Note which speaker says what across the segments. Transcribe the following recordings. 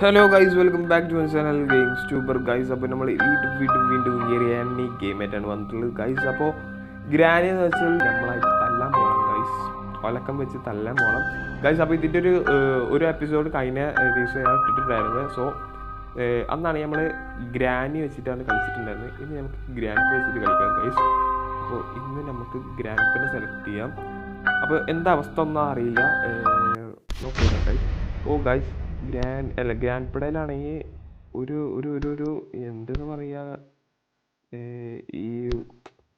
Speaker 1: Hello guys welcome back to channel games tuber guys അപ്പോൾ നമ്മൾ വീണ്ടും വീണ്ടും വീണ്ടും ഗെയിം ഗെയിമായിട്ടാണ് വന്നിട്ടുള്ളത്. ഗൈസ് അപ്പോൾ ഗ്രാനി എന്ന് വെച്ചാൽ നമ്മളായിട്ട് തല്ലാൻ പോകണം ഗൈസ് ഒലക്കം വെച്ച് തല്ലാൻ പോകണം ഗൈസ് അപ്പോൾ ഇതിന്റെ ഒരു ഒരു എപ്പിസോഡ് കഴിഞ്ഞ ദിവസം ഞാൻ ഇട്ടിട്ടുണ്ടായിരുന്നത് സോ അന്നാണ് നമ്മൾ ഗ്രാനി വെച്ചിട്ടാണ് കളിച്ചിട്ടുണ്ടായിരുന്നത്. ഇനി നമുക്ക് ഗ്രാൻഡ് വെച്ചിട്ട് കളിക്കാം ഗൈസ് അപ്പോൾ ഇന്ന് നമുക്ക് ഗ്രാൻഡിനെ സെലക്ട് ചെയ്യാം. അപ്പോൾ എന്താ അവസ്ഥ ഒന്നും അറിയില്ല. ഓ ഗൈസ് ഗ്രാൻഡ് അല്ല ഗ്രാൻഡ് പിടയിലാണെങ്കിൽ ഒരു ഒരു ഒരു ഒരു എന്തെന്ന് പറയുക ഈ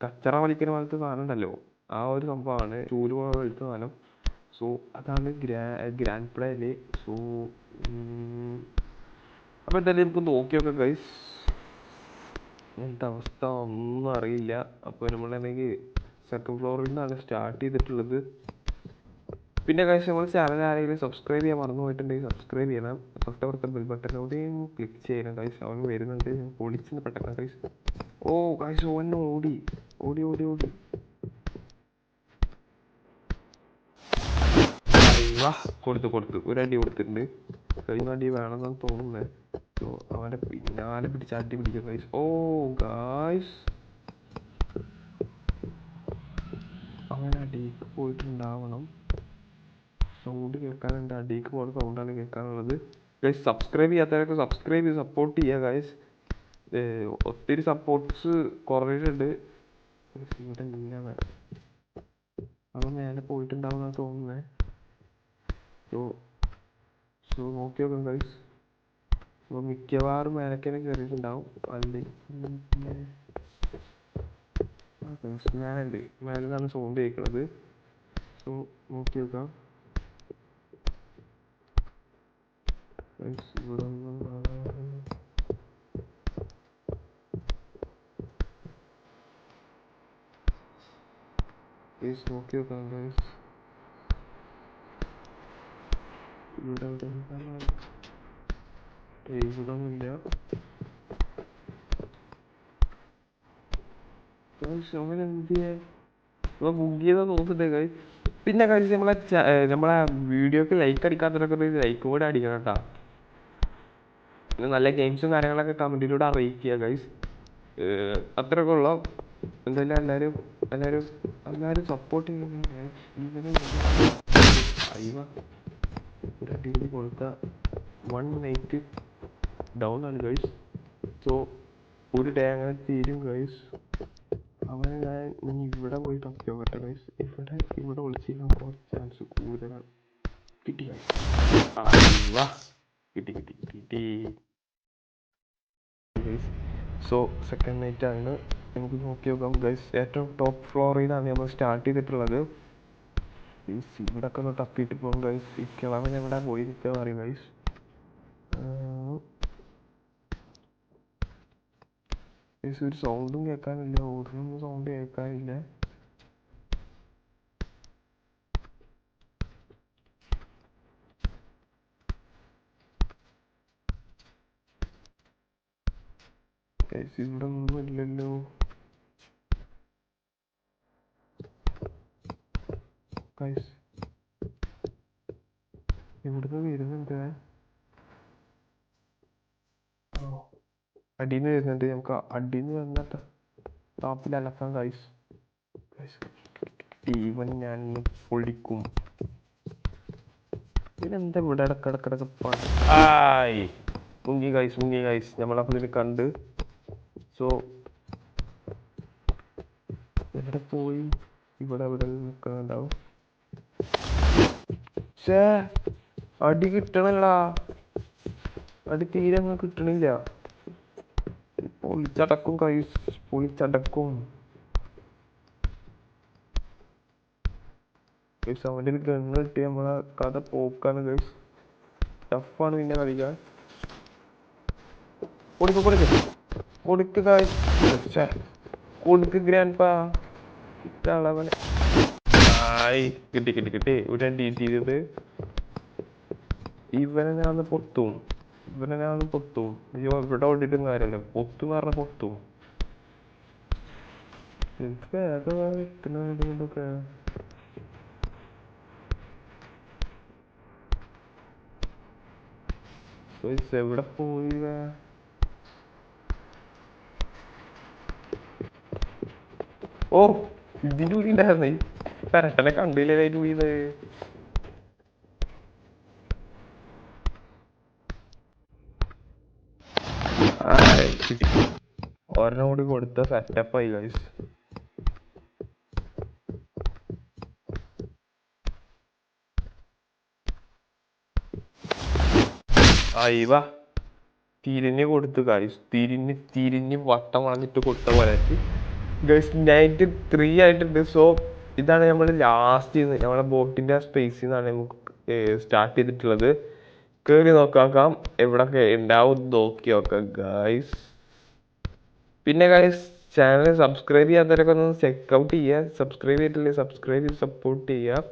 Speaker 1: കച്ചറ വലിക്കുന്ന പോലത്തെ സാധനം ഉണ്ടല്ലോ ആ ഒരു സംഭവമാണ്. ചൂൽ പോലത്തെ സാധനം. സോ അതാണ് ഗ്രാ ഗ്രാൻഡ് പിടയിൽ സോ അപ്പോൾ എന്തായാലും നമുക്ക് നോക്കി നോക്കാം ഗൈസ് എന്താ അവസ്ഥ? ഒന്നും അറിയില്ല. അപ്പോൾ നമ്മളാണെങ്കിൽ സെക്കൻഡ് ഫ്ലോറിൽ നിന്നാണ് സ്റ്റാർട്ട് ചെയ്തിട്ടുള്ളത്. പിന്നെ കഴിച്ച് നമ്മൾ ചാനൽ ആരെങ്കിലും സബ്സ്ക്രൈബ് ചെയ്യാൻ മറന്നു പോയിട്ടുണ്ടെങ്കിൽ സബ്സ്ക്രൈബ് ചെയ്യണം ഫസ്റ്റ് തൊട്ടപ്പുറത്തെ ബെൽ കൂടിയും ക്ലിക്ക് ചെയ്യണം കഴിച്ച് അവൻ വരുന്നുണ്ട്. പൊളിച്ചെന്ന് പെട്ടെന്ന് കഴിച്ച് ഓ കഴിച്ച് ഓൻ ഓടി. ഓടി ഓടി ഓടി. വാ കൊടുത്തു കൊടുത്തു. ഒരു അടി കൊടുത്തിട്ടുണ്ട്. കഴിഞ്ഞ അടി വേണമെന്നാണ് തോന്നുന്നത് സോ അവന്റെ പിന്നാലെ പിടിച്ച് അടി പിടിക്കും ഗൈസ് ഓ ഗായ്സ് അവൻ അടിക്ക് പോയിട്ടുണ്ടാവണം. സൗണ്ട് കേൾക്കാനുണ്ട്. അടിക്ക് പോകുന്ന സൗണ്ടാണ് കേൾക്കാനുള്ളത്. ഗൈസ് സബ്സ്ക്രൈബ് ചെയ്യാത്തവരൊക്കെ സബ്സ്ക്രൈബ് ചെയ്ത് സപ്പോർട്ട് ചെയ്യുക ഗൈസ് ഒത്തിരി സപ്പോർട്ട്സ് കുറഞ്ഞിട്ടുണ്ട് ഇവിടെ ഇങ്ങനെ അവൻ മേലെ പോയിട്ടുണ്ടാവുന്ന തോന്നുന്നത് സോ സോ നോക്കി നോക്കാം ഗൈസ് അപ്പോൾ മിക്കവാറും മേലക്കനെ കയറിയിട്ടുണ്ടാവും അല്ലെങ്കിൽ ഞാനുണ്ട് മേലെ നിന്നാണ് സൗണ്ട് കേൾക്കുന്നത് സോ നോക്കി നോക്കാം. പിന്നെ guys നമ്മളെ നമ്മളെ വീഡിയോക്ക് ലൈക്ക് അടിക്കാത്തവരൊക്കെ ലൈക്ക് കൂടെ അടിക്കണം കേട്ടോ പിന്നെ നല്ല ഗെയിംസും കാര്യങ്ങളൊക്കെ കമന്റിലൂടെ അറിയിക്കുക ഗൈസ് അത്രയൊക്കെ ഉള്ളു. എന്തായാലും എല്ലാവരും എല്ലാവരും എല്ലാവരും സപ്പോർട്ട് അയ്യ ഒരു അടിപൊളി കൊടുത്ത വൺ നൈറ്റ് ഡൗൺ ആണ് ഗൈസ് സോ ഒരു ഡേ അങ്ങനെ തീരും ഗൈസ് അവനെ ഞാൻ ഇനി ഇവിടെ പോയി കളിച്ചു നോക്കട്ടെ ഗൈസ് ഇവിടെ ഇവിടെ വിളിച്ചിരിക്കാൻ കുറച്ച് ചാൻസ് കൂടുതലാണ്. കിട്ടി കിട്ടി കിട്ടി കിട്ടി. സോ സെക്കൻഡ് ആണ്. നമുക്ക് നോക്കി നോക്കാം ഗൈസ് ഏറ്റവും ടോപ്പ് ഫ്ലോറിൽ നിന്നാണ് നമ്മൾ സ്റ്റാർട്ട് ചെയ്തിട്ടുള്ളത്. ഗൈസ് ഇവിടെ ഒക്കെ ഒന്ന് തപ്പിയിട്ട് പോകും ഗൈസ് ഈ കിളവൻ എവിടെ പോയി നിൽക്കാൻ പറയും ഗൈസ് ഗൈസ് ഒരു സൗണ്ടും കേൾക്കാനില്ല. ഒന്നും സൗണ്ട് കേൾക്കാനില്ല. ഗൈസ് ഇവിടെ ഒന്നും ഇല്ലല്ലോ ഗൈസ് ഇവിടുന്ന് വരുന്നുണ്ട് അടിന്ന് വരുന്നുണ്ട്. നമുക്ക് അടിന്ന് വന്നിട്ട് ടോപ്പിൽ അലക്കാം ഗൈസ് ഈവൻ ഞാൻ പൊളിക്കും. ഇതെന്താ ഇവിടെ ഇടക്കിടക്കിടക്ക് പണി? ആയ്. മുങ്ങി ഗൈസ് മുങ്ങി ഗൈസ് നമ്മളപ്പോൾ ഇതിൽ കണ്ട് സോ എവിടെ പോയി? ഇവിടെ ഇവിടെ നിൽക്കുന്നുണ്ടാവും ഷേ അടി കിട്ടണല്ല അടി തീരെ അങ്ങ് കിട്ടണില്ല. പൊളിച്ചടക്കും കൈ പൊളിച്ചടക്കും. ഗൈസ് അവന്റെ ഒരു ഗണ്ണ് കിട്ടി നമ്മളെ കഥ പോക്കാണ് ഗൈസ് ടഫാണ് പിന്നെ കളിക്കാൻ. ഓടിക്കോ കൊടുക്ക് കൊടുക്ക് ഗൈസ് ഛെ, കൊടുക്ക് ഗ്രാൻഡ് പാ ഇട്ടളവനെ ആയി. കിട്ടി കിട്ടി കിട്ടി. ഇവിടെ ഡീറ്റ് ചെയ്തത് ഇവനെ ഞാൻ പൊത്തും. ഇവനെ ഞാൻ പൊത്തും. അയ്യോ ഇവിടെ ഓടിയിട്ടും കാര്യമല്ല. പൊത്തു പറഞ്ഞ പൊത്തും. എവിടെ പോയി ഓ ഇതിന്റെ ഉള്ളിൽ ഉണ്ടായിരുന്നേ പെരട്ടനെ കണ്ടില്ലേ അതിന്റെ കിട്ടി ഒരെണ്ണം കൂടി കൊടുത്ത സെറ്റപ്പായി ഗൈസ് അയവ തിരിഞ്ഞ് കൊടുത്തു ഗൈസ് തിരിഞ്ഞ് തിരിഞ്ഞ് വട്ടം വളഞ്ഞിട്ട് കൊടുത്ത പോലെ ഗൈസ് നയന്റി ത്രീ ആയിട്ടുണ്ട്. സോ ഇതാണ് നമ്മൾ ലാസ്റ്റ് നമ്മളെ ബോട്ടിന്റെ സ്പേസിൽ നിന്നാണ് സ്റ്റാർട്ട് ചെയ്തിട്ടുള്ളത്. കയറി നോക്കാം എവിടൊക്കെ ഉണ്ടാവും നോക്കി നോക്കാം ഗൈസ് പിന്നെ ഗൈസ് ചാനൽ സബ്സ്ക്രൈബ് ചെയ്യാത്തവരൊക്കെ ഒന്ന് ചെക്കൗട്ട് ചെയ്യുക സബ്സ്ക്രൈബ് ചെയ്തിട്ടില്ലേ സബ്സ്ക്രൈബ് ചെയ്ത് സപ്പോർട്ട് ചെയ്യുക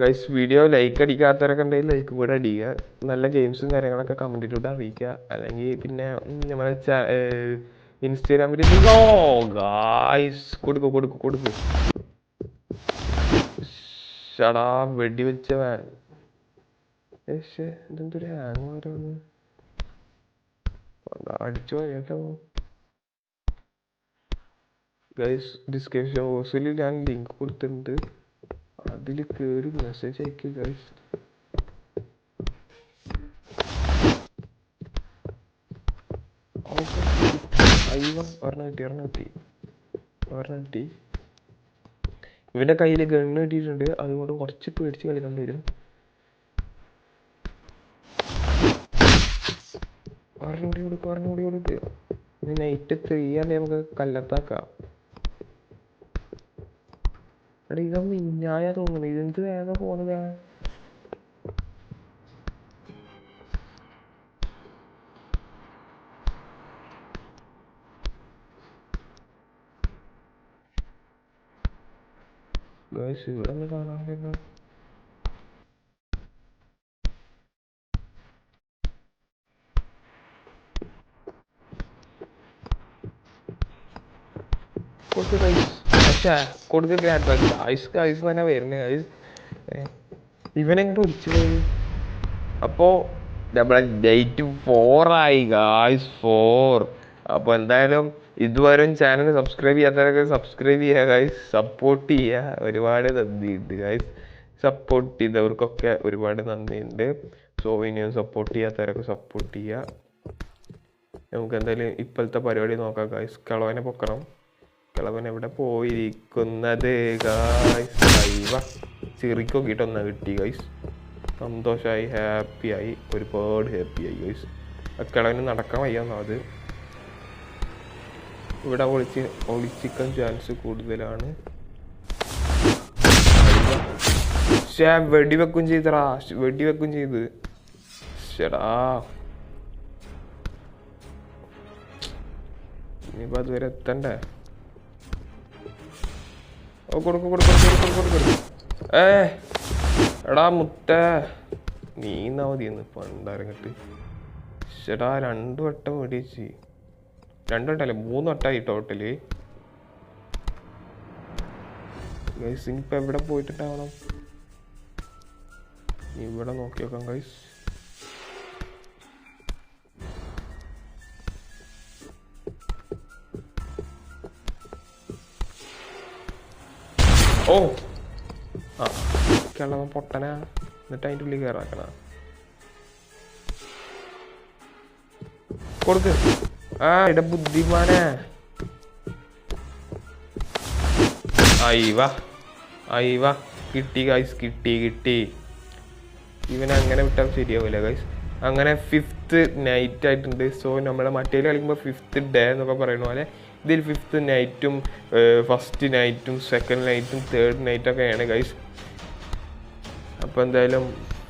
Speaker 1: ഗൈസ് വീഡിയോ ലൈക്ക് അടിക്കാത്തവരൊക്കെ ഉണ്ടെങ്കിൽ ലൈക്ക് കൂടെ അടിക്കുക നല്ല ഗെയിംസും കാര്യങ്ങളൊക്കെ കമന്റിലൂടെ അറിയിക്കുക അല്ലെങ്കിൽ പിന്നെ ഉം, നമ്മളെ ഇൻസ്റ്റാഗ്രാമിൽ ഓ ഗായ്സ് കൊടുക്കൂ കൊടുക്കൂ കൊടുക്കൂ. ഷടാ വെടി വെച്ച വാൻ ഏഷ് ഇതെന്തൊരു ഹാങ് ഓരോന്ന് അടിച്ചു കേട്ടോ ഗൈസ് ഡിസ്ക്രിപ്ഷൻ ബോക്സിൽ ഞാൻ ലിങ്ക് കൊടുത്തിട്ടുണ്ട്. അതിൽ കയറി മെസ്സേജ് അയക്കുക ഗൈസ് അയ്യോ ഒരെണ്ണം കിട്ടി ഒരെണ്ണം കിട്ടി. ഒരെണ്ണം കിട്ടി. ഇവന്റെ കയ്യിൽ ഗണ്ണ് കിട്ടിയിട്ടുണ്ട്. അതുകൊണ്ട് കുറച്ച് പേടിച്ച് കളിക്കേണ്ടി വരും. ഒരെണ്ണം കൂടി കൊടുക്കുക ഒരെണ്ണം കൂടി കൊടുക്കുക ഇനി നൈറ്റ് ത്രീ ആണെങ്കിൽ നമുക്ക് കല്ലത്താക്കാം. എടാ ഇത് മിഞ്ഞായ തോന്നുന്നു. ഇതെന്ത് വേഗം പോണതാ ഗൈസ് ഇവിടെ ഒന്ന് കാണാൻ പറ്റുന്നു കൊടുക്ക് ഗൈസ് പക്ഷേ ഗ്രാൻഡ് ഗൈസ് ഗൈസ് തന്നെ വരുന്നത് ഗൈസ് ഇവനെങ്ങോട്ട് ഒളിച്ചു പോയി? അപ്പോൾ നമ്മളെ ഡേറ്റ് ഫോറായി ഗായ്സ് ഫോർ അപ്പോൾ എന്തായാലും ഇതുവരെ ചാനൽ സബ്സ്ക്രൈബ് ചെയ്യാത്തവരൊക്കെ സബ്സ്ക്രൈബ് ചെയ്യുക ഗൈസ് സപ്പോർട്ട് ചെയ്യുക. ഒരുപാട് നന്ദിയുണ്ട് ഗൈസ് സപ്പോർട്ട് ചെയ്തവർക്കൊക്കെ ഒരുപാട് നന്ദിയുണ്ട്. സോ ഇനിയും സപ്പോർട്ട് ചെയ്യാത്തവരൊക്കെ സപ്പോർട്ട് ചെയ്യുക. നമുക്ക് എന്തായാലും ഇപ്പോഴത്തെ പരിപാടി നോക്കാം ഗായ്സ് കളവനെ പൊക്കണം. കിളവൻ എവിടെ പോയിരിക്കുന്നത് ഗൈസ് അയ്യവ ചിറിക്ക് നോക്കിയിട്ട് ഒന്നാ കിട്ടി ഗൈസ് സന്തോഷമായി ഹാപ്പിയായി ഒരുപാട് ഹാപ്പിയായി ഗൈസ് ആ കിളവന് നടക്കാൻ വയ്യാന്നോ അത്? ഇവിടെ ഒളിച്ച് ഒളിച്ചിക്കാൻ ചാൻസ് കൂടുതലാണ്. വെടിവെക്കും ചെയ്തടാ. വെടിവെക്കും ചെയ്ത്. ഇനിയിപ്പോ അതുവരെ എത്തണ്ടേ? ഓ കൊടുക്കു കൊടുക്കു കൊടുക്കു കൊടുക്കു ഏ എടാ മുത്ത. നീന്നാ മതിയെന്ന് പണ്ടാരങ്ങട്ട് ചേട്ടാ രണ്ടു വട്ടം വെടിവെച്ച്. രണ്ടു വട്ടമല്ലേ മൂന്ന് വട്ടമായി ടോട്ടൽ. ഗൈസ് ഇപ്പൊ എവിടെ പോയിട്ടുണ്ടാവണം ഇവിടെ നോക്കി നോക്കാം ഗൈസ് ഓ! ആ കിളവൻ പൊട്ടനാ. എന്നിട്ട് അതിന്റെ ഉള്ളിൽ കയറാക്കണ കൊടുക്ക്. ആ ബുദ്ധിമാനെ കിട്ടി ഗൈസ് കിട്ടി കിട്ടി. ഇവനെ അങ്ങനെ വിട്ടാൽ ശരിയാവില്ല ഗൈസ് അങ്ങനെ ഫിഫ്ത്ത് നൈറ്റ് ആയിട്ടുണ്ട്. സോ നമ്മളെ മറ്റേ കളിക്കുമ്പോൾ ഫിഫ്ത്ത് ഡേ എന്നൊക്കെ പറയുന്ന പോലെ ഇതിൽ ഫിഫ്ത്ത് നൈറ്റും ഫസ്റ്റ് നൈറ്റും സെക്കൻഡ് നൈറ്റും തേർഡ് നൈറ്റൊക്കെയാണ് ഗൈസ് അപ്പോൾ എന്തായാലും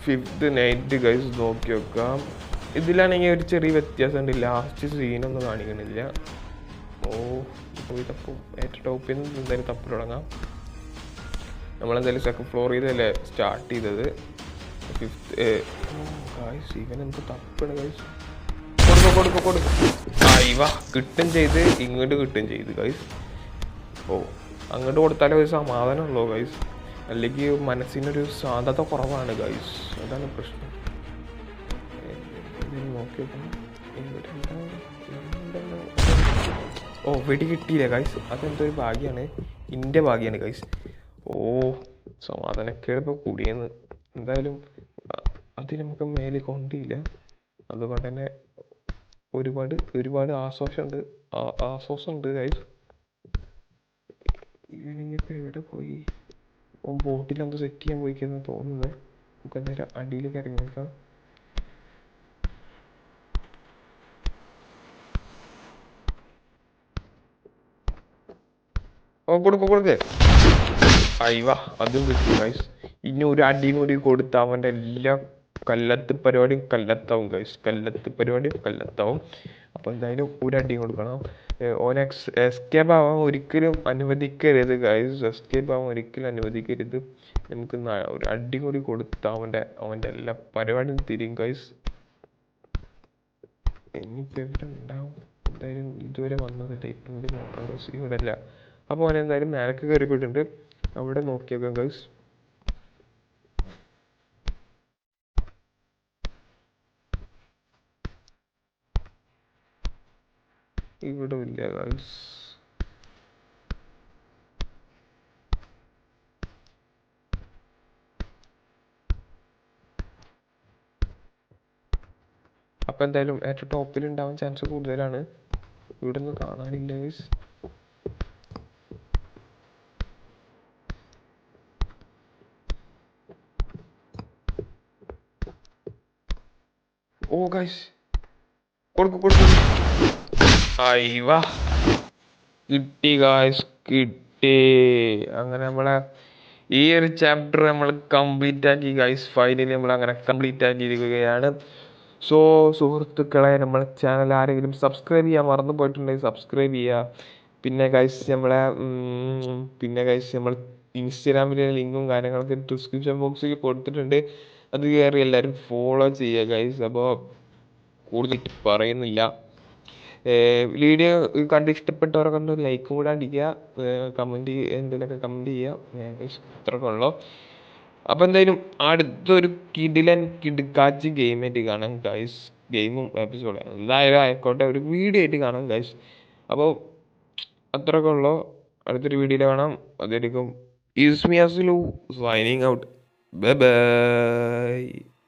Speaker 1: ഫിഫ്ത്ത് നൈറ്റ് ഗൈസ് നോക്കി വെക്കാം. ഇതിലാണെങ്കിൽ ഒരു ചെറിയ വ്യത്യാസമുണ്ട് ലാസ്റ്റ് സീനൊന്നും കാണിക്കണില്ല ഓ ഇപ്പോൾ ഇതപ്പോൾ ഏറ്റവും ടോപ്പിൽ നിന്ന് എന്തായാലും തപ്പി തുടങ്ങാം. നമ്മളെന്തായാലും സെക്കൻഡ് ഫ്ലോർ ചെയ്തല്ലേ സ്റ്റാർട്ട് ചെയ്തത്. ഫിഫ്ത്ത് ഗൈസ് ഇവൻ എന്ത് തപ്പാണ് കൊടുക്കും കൊടുക്കും കൊടുക്കും. അയ്യവ കിട്ടും ചെയ്ത് ഇങ്ങോട്ട് കിട്ടും ചെയ്ത് ഗൈസ് ഓ അങ്ങോട്ട് കൊടുത്താലേ ഒരു സമാധാനമുള്ളൂ ഗൈസ് അല്ലെങ്കിൽ മനസ്സിനൊരു ശാന്തത കുറവാണ് ഗൈസ് അതാണ് പ്രശ്നം. എന്തായാലും നോക്കി. ഓ വെടി കിട്ടിയില്ല ഗൈസ് അതെന്തൊരു ഭാഗ്യമാണ് എന്റെ ഭാഗ്യമാണ് ഗൈസ് ഓ സമാധാനക്കേട് ഇപ്പോൾ കൂടിയെന്ന്. എന്തായാലും അത് നമുക്ക് മേലെ കൊണ്ടില്ല അതുകൊണ്ട് തന്നെ ഒരുപാട് ഒരുപാട് ആശ്വാസമുണ്ട്. ആശ്വാസമുണ്ട് ഗൈസ് ഇവനിങ്ങിപ്പോൾ എവിടെ പോയി? ബോട്ടിൽ എന്തോ സെറ്റ് ചെയ്യാൻ പോയിക്കെന്ന് തോന്നുന്നത് നമുക്ക് എന്തായാലും അടിയിലേക്ക് ഇറങ്ങി കൊടുക്കും കൊടുക്കേ. അയ്യ അതും കിട്ടി ഗൈസ് ഇനി ഒരു അടിയും കൂടി കൊടുത്ത അവന്റെ എല്ലാ കല്ലത്ത് പരിപാടിയും കല്ലത്താവും ഗൈസ് കല്ലത്ത് പരിപാടിയും കല്ലത്താവും അപ്പോൾ എന്തായാലും ഒരു അടിയും കൊടുക്കണം. ഓൻ എസ്കേപ്പ് ആവാൻ ഒരിക്കലും അനുവദിക്കരുത് ഗൈസ് എസ്കേപ്പ് ആവാൻ ഒരിക്കലും അനുവദിക്കരുത്. നമുക്ക് ഒരു അടി കൂടി കൊടുത്ത അവന്റെ അവന്റെ എല്ലാ പരിപാടിയും തിരിയും ഗൈസ് എനിക്ക് എവിടെ ഉണ്ടാവും? എന്തായാലും ഇതുവരെ വന്നതല്ല ഇപ്പം അല്ല അപ്പോൾ അവൻ എന്തായാലും മേലക്ക് കയറി പോയിട്ടുണ്ട് അവിടെ നോക്കിയേക്കാം ഗൈസ് ഇവിടെ ഇല്ല ഗൈസ് അപ്പോൾ എന്തായാലും ഏറ്റവും ടോപ്പിൽ ഉണ്ടാവാൻ ചാൻസ് കൂടുതലാണ്. ഇവിടെ നിന്ന് കാണാനില്ല ഗൈസ് ഓ guys. കൊടുക്കും കൊടുക്കും. അയ്യവാ. കിട്ടി ഗായ്സ് കിട്ടി. അങ്ങനെ നമ്മളെ ഈ ഒരു ചാപ്റ്റർ നമ്മൾ കംപ്ലീറ്റ് ആക്കി ഗൈസ് ഫൈനലി നമ്മൾ അങ്ങനെ കംപ്ലീറ്റ് ആക്കിയിരിക്കുകയാണ്. സോ സുഹൃത്തുക്കളെ നമ്മളെ ചാനൽ ആരെങ്കിലും സബ്സ്ക്രൈബ് ചെയ്യാൻ മറന്നു പോയിട്ടുണ്ടെങ്കിൽ സബ്സ്ക്രൈബ് ചെയ്യുക പിന്നെ ഗൈസ് നമ്മളെ പിന്നെ ഗൈസ് നമ്മൾ ഇൻസ്റ്റാഗ്രാമിലെ ലിങ്കും കാര്യങ്ങളൊക്കെ ഡിസ്ക്രിപ്ഷൻ ബോക്സിൽ കൊടുത്തിട്ടുണ്ട്. അത് കയറി എല്ലാവരും ഫോളോ ചെയ്യുക ഗൈസ് അപ്പോൾ കൂടുതൽ പറയുന്നില്ല. വീഡിയോ കണ്ട് ഇഷ്ടപ്പെട്ടവരൊക്കെ ഒന്ന് ലൈക്ക് കൂടെ അടിക്കുക കമന്റ് എന്തെങ്കിലുമൊക്കെ കമന്റ് ചെയ്യുക. ഇത്രയൊക്കെ ഉള്ളൂ. അപ്പോൾ എന്തായാലും അടുത്തൊരു കിടിലൻ കിടുക്കാച്ചി ഗെയിമായിട്ട് കാണാം ഗൈസ് ഗെയിമും എപ്പിസോഡ് എന്തായാലും ആയിക്കോട്ടെ. ഒരു വീഡിയോ ആയിട്ട് കാണാം ഗൈസ് അപ്പോൾ അത്രയൊക്കെ ഉള്ളൂ. അടുത്തൊരു വീഡിയോയിൽ കാണാം. അതായിരിക്കും ഇസ്മിയാസിലു സൈനിങ് ഔട്ട് Bye bye.